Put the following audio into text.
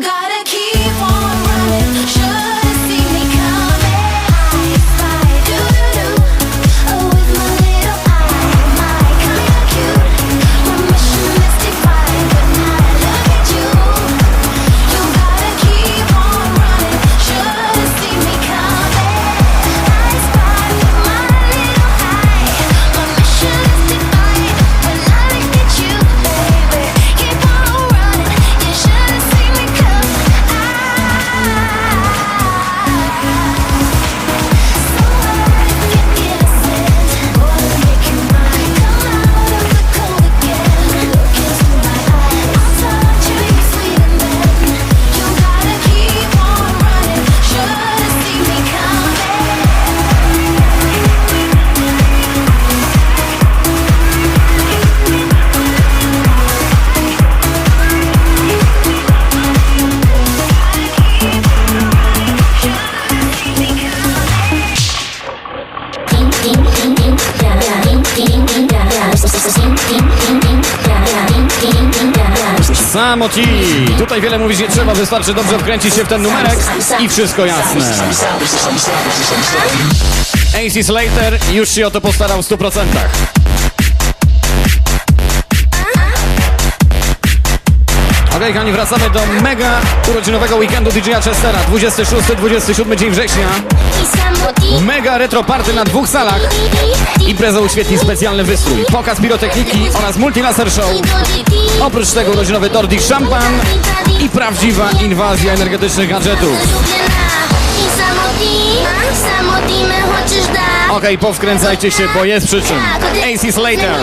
gotta keep. Samoti. Tutaj wiele mówić nie trzeba, wystarczy dobrze wkręcić się w ten numerek i wszystko jasne. AC Slater już się o to postarał w 100%. Okej, kochani, wracamy do mega urodzinowego weekendu DJ-a Chestera. 26-27 dzień września. Mega retro party na dwóch salach. Impreza uświetni specjalny wystrój, pokaz pirotechniki oraz multilaser show. Oprócz tego urodzinowy Nordic Szampan i prawdziwa inwazja energetycznych gadżetów. Okej, powkręcajcie się, bo jest przy czym. AC Slater. E